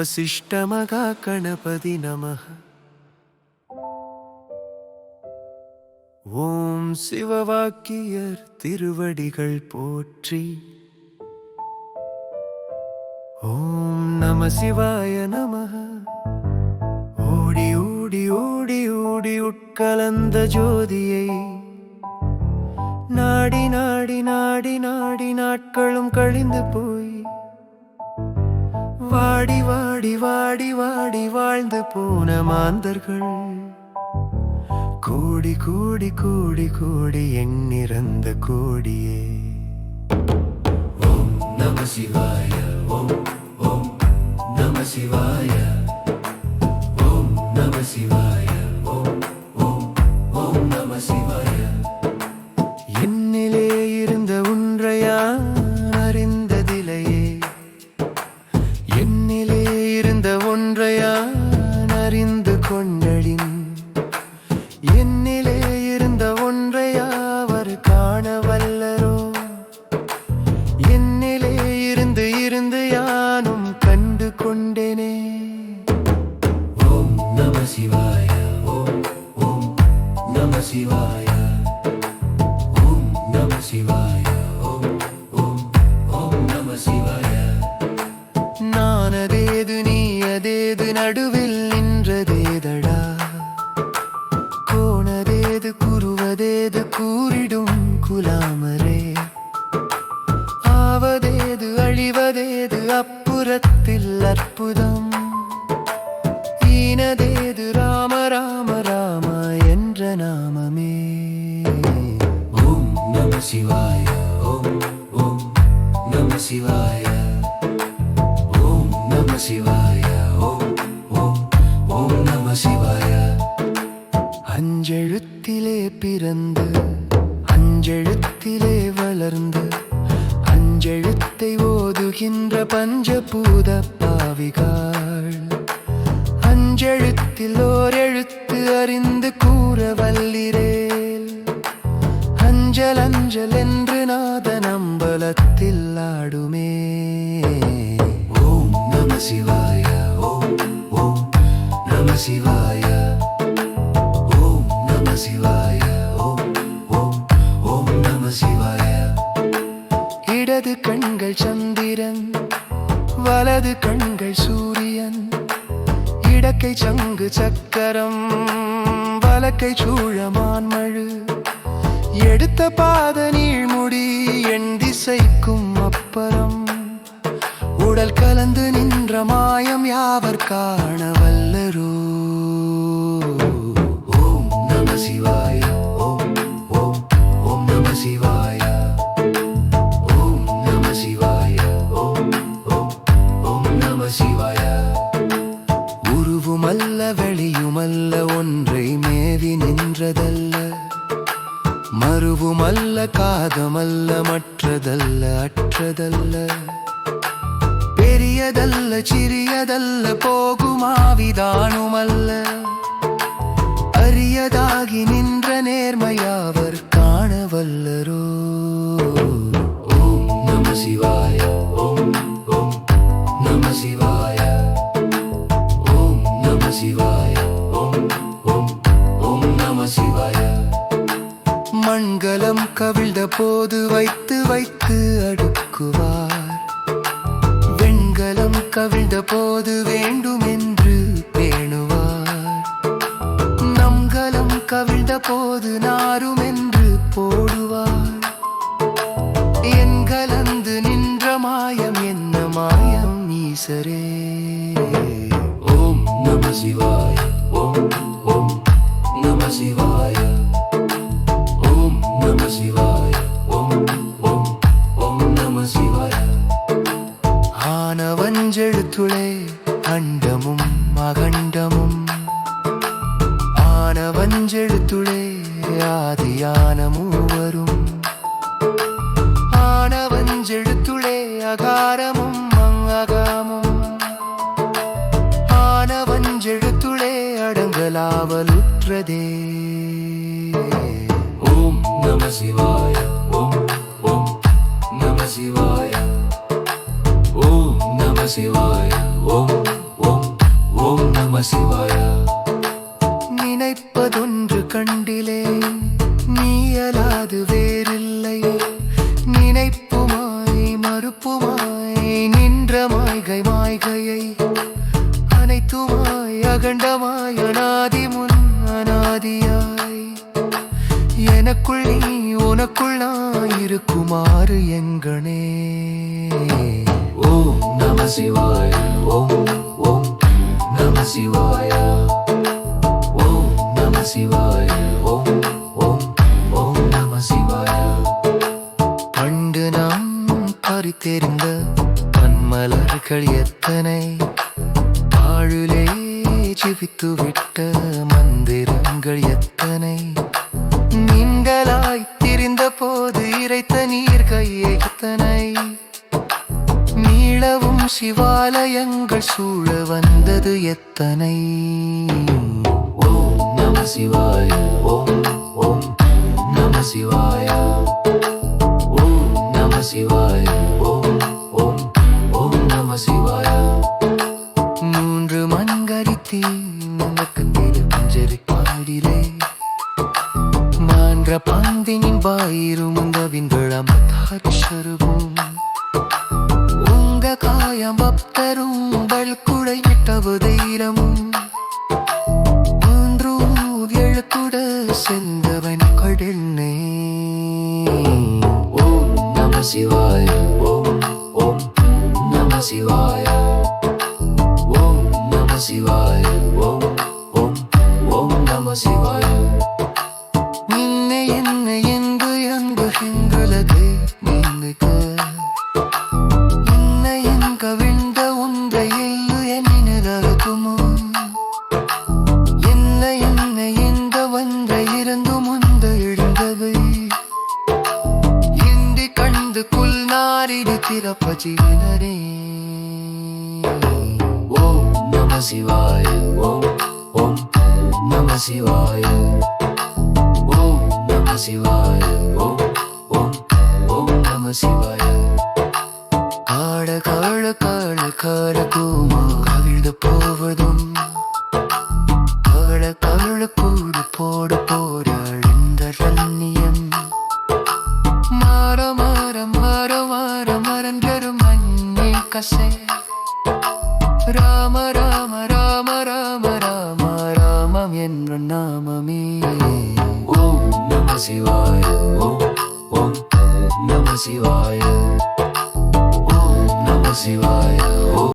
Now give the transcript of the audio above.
வசிஷ்டமகா கணபதி நமः ஓம் சிவவாக்கியர் திருவடிகள் போற்றி. ஓம் நம சிவாய நம ஓடி ஓடி ஓடி ஓடி உட்கலந்த ஜோதியை. நாடி நாடி நாடி நாடி நாட்களும் கழிந்து போய் வாடி வாடி வாடி வாடி வாழ்ந்து போன மாந்தர்கள். கோடி கோடி கோடி கோடி எண்ணிறந்த கோடியே. ஓம் நம சிவாய ஓம் ஓம் நம சிவாய. அதேது நடுவில் நின்றதேதடா? கோணதேது குருவதேது கூறிடும் குலாமரே? ஆவதேது அழிவதேது அப்புறத்தில் அற்புதம்? ஈனதேது ராம ராம ராம என்ற நாமமே. ஓம் நம சிவாய ஓம் ஓம் நம சிவாய ஓம் நம சிவாய. பிறந்து அஞ்செழுத்திலே வளர்ந்து அஞ்செழுத்தை ஓதுகின்ற பஞ்சபூத பாவிகாள் அஞ்செழுத்தில் ஓர் எழுத்து அறிந்து கூற வல்லிரேல். அஞ்சல் அஞ்சல் என்று நாத நம்பலத்தில் ஆடுமே. ஓம் நம சிவாய ஓம் ஓம் நம சிவாய. வலது சூரியன் இடக்கை சங்கு சக்கரம் வலக்கை சூழமான் மழு எடுத்த பாத நீழ்முடி என் திசைக்கும் அப்புறம். உடல் கலந்து நின்ற மாயம் யாவர் காணவல்? சிவாய. உருவுமல்ல வெளியுமல்ல ஒன்றை மேவி நின்றதல்ல. மறுவுமல்ல காதமல்ல மற்றதல்ல அற்றதல்ல. பெரியதல்ல சிறியதல்ல போகுமாவிதானுமல்ல. அரியதாகி நின்ற நேர்மையாவர் காணவல்லரோ. ஓம் நம சிவாயா. சிவாய. ஓம் நம சிவாய. ஓம் ஓம் ஓம் நம சிவாய. மண்கலம் கவிழ்ந்த போது வைத்து வைத்து அடுக்குவார். வெண்கலம் கவிழ்ந்த போது வேண்டும் என்று பேணுவார். நம்கலம் கவிழ்ந்த போது நாரும் என்று போடுவார். என் கலந்து நின்ற மாயம் என்ன மாயம் ஈசரே. ஓம் நம சிவாய ஓம் ஓம் நம சிவாய. ஓம் நம சிவாய ஓம் ஓம் ஓம் நம சிவாய. ஆனவஞ்செழுத்துளே அண்டமும் அகண்டமும். ஆனவஞ்செழுத்துளே ஆதியான மூவரும். ஆனவஞ்செழுத்துளே அகாரமும் அடங்கலாவலுற்றதே ஓம் நம சிவாய ஓம் ஓம் நம சிவாய. ஓம் நம சிவாய ஓம் நம சிவாய. நினைப்பதொன்று கண்டிலே நீயலாது வேறில்லை. நினைப்புமாய் மறுப்புமாய் நின்ற மாய்கை மாய்கையை அனைத்துமாய் அகண்டமாய் அனாதி முன் அனாதியாய். எனக்குள் நீ உனக்குள் நான் இருக்குமாறு எங்கனே. ஓம் நம சிவாய ஓம் ஓம் நம சிவாய. ஓம் நம சிவாய ஓம் ஓம் ஓம் நம சிவாய. பண்டு நாம் பறித்தெறிந்த பன்மலர்கள் எத்தனை? பாழுலே ஜிவித்து விட்ட மந்திரங்கள் எத்தனை? நீங்களாய் திரிந்த போது இறைத்த நீர் கையை எத்தனை? நீளவும் சிவாலயங்கள் சூழ வந்தது எத்தனை? ஓம் நம சிவாய ஓம் ஓம் நம சிவாயா. மண்கரித்தி நமக்கு திருமஞ்சரி பாடிலே மான்ற பந்தினின் வாயிரும் இந்த விண்வளம் ஹரிஷருவும் உங்க காயம் பக்தரும் பல்குடை விட்டவு தைரமும் ஒன்றும் எழுக்குட சென்றவன் கடெண்ணே ஓம் நம சிவாய ஓம் ஓம் நம சிவாய ஓம் நம சிவாய சிவாய ஓம் ஓம் நம சிவாய ஓம் நம சிவாய ஓம் ஓம் ஓம் நம சிவாய காட காழ காழ காழ கூமா கவிழ்ந்து போவதும் என்ற நாமமே. ஓம் நம சிவாய ஓம் ஓம் நம சிவாய ஓம் நம சிவாய ஓம்